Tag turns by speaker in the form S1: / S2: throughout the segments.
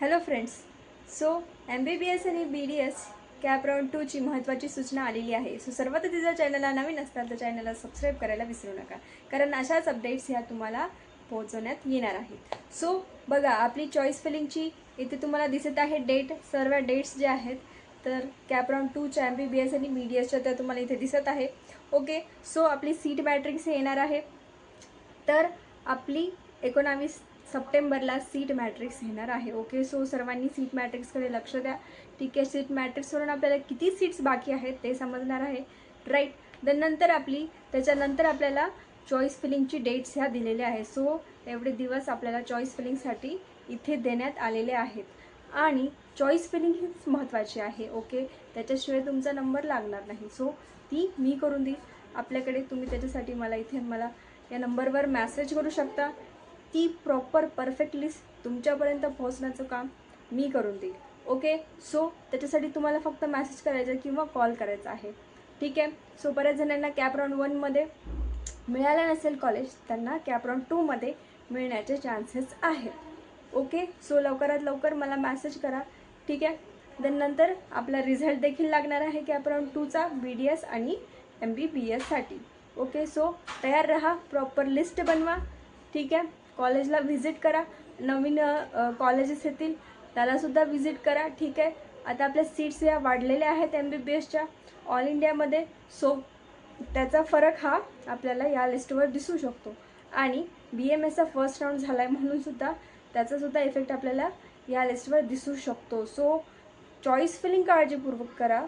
S1: Hello friends so M B B S आणि B D S CAP round टूची महत्त्वाची सूचना आलेली आहे. सो सर्वात जर चॅनलला नवीन असतात तर चॅनलला सबस्क्राईब करायला विसरू नका. कारण अशाच अपडेट्स ह्या तुम्हाला पोहोचवण्यात येणार आहेत. सो बघा आपली चॉईस फिलिंगची इथे तुम्हाला दिसत आहे डेट सर्व डेट्स जे आहेत तर कॅप राऊंड टूच्या एम बी बी एस आणि बी डी एसच्या त्या तुम्हाला इथे दिसत आहे. ओके सो आपली सीट मॅट्रिक्स हे येणार आहे. तर आपली एकोणावीस सप्टेंबरला सीट मॅट्रिक्स येणार आहे. ओके सो सर्वांनी सीट मॅट्रिक्सकडे लक्ष द्या. ठीक आहे सीट मॅट्रिक्सवरून आपल्याला किती सीट्स बाकी आहेत ते समजणार आहे. राईट देन नंतर आपली त्याच्यानंतर आपल्याला चॉईस फिलिंगची डेट्स ह्या दिलेल्या आहेत. सो एवढे दिवस आपल्याला चॉईस फिलिंगसाठी इथे देण्यात आलेले आहेत. आणि चॉईस फिलिंग हीच महत्त्वाची आहे. ओके त्याच्याशिवाय तुमचा नंबर लागणार नाही. सो ती मी करून देईल आपल्याकडे तुम्ही त्याच्यासाठी मला इथे मला या नंबरवर मॅसेज करू शकता. ती प्रॉपर परफेक्ट लिस्ट तुमच्यापर्यंत पोहोचण्याचं काम मी करून देईल. ओके सो त्याच्यासाठी तुम्हाला फक्त मॅसेज करायचा किंवा कॉल करायचा आहे. ठीक आहे? सो बऱ्याच जणांना कॅप राऊंड वनमध्ये मिळालं नसेल कॉलेज त्यांना कॅप राऊंड टूमध्ये मिळण्याचे चान्सेस आहेत. ओके सो लवकरात लवकर मला मॅसेज करा. ठीक आहे? देन नंतर आपला रिझल्ट देखील लागणार आहे कॅप राऊंड टूचा बी डी एस आणि एम बी बी एससाठी ओके सो तयार रहा प्रॉपर लिस्ट बनवा. ठीक आहे? कॉलेजला व्हिजिट करा. नवीन कॉलेजेस येतील. त्यालासुद्धा व्हिजिट करा. ठीक आहे? आता आपल्या सीट्स या वाढलेल्या आहेत एम बी बी एसच्या ऑल इंडियामध्ये सो त्याचा फरक हा आपल्याला या लिस्टवर दिसू शकतो. आणि बी एम एसचा फर्स्ट राऊंड झाला आहे म्हणूनसुद्धा त्याचासुद्धा इफेक्ट आपल्याला या लिस्टवर दिसू शकतो. सो चॉईस फिलिंग काळजीपूर्वक करा.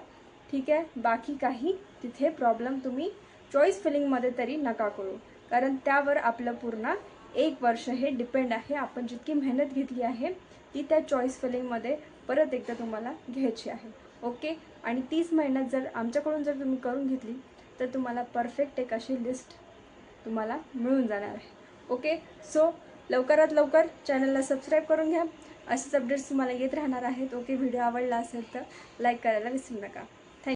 S1: ठीक आहे? बाकी काही तिथे प्रॉब्लेम तुम्ही चॉईस फिलिंगमध्ये तरी नका करू. कारण त्यावर आपलं पूर्ण एक वर्ष हे डिपेंड आहे. आपण जितकी मेहनत घेतली आहे ती त्या चॉईस फिलिंगमध्ये परत एकदा तुम्हाला घ्यायची आहे. ओके आणि तीच मेहनत जर आमच्याकडून जर तुम्ही करून घेतली तर तुम्हाला परफेक्ट एक अशी लिस्ट तुम्हाला मिळून जाणार आहे. ओके सो लवकरात लवकर चॅनलला सबस्क्राईब करून घ्या. असेच अपडेट्स तुम्हाला येत राहणार आहेत. ओके व्हिडिओ आवडला असेल तर लाईक करायला विसरू नका.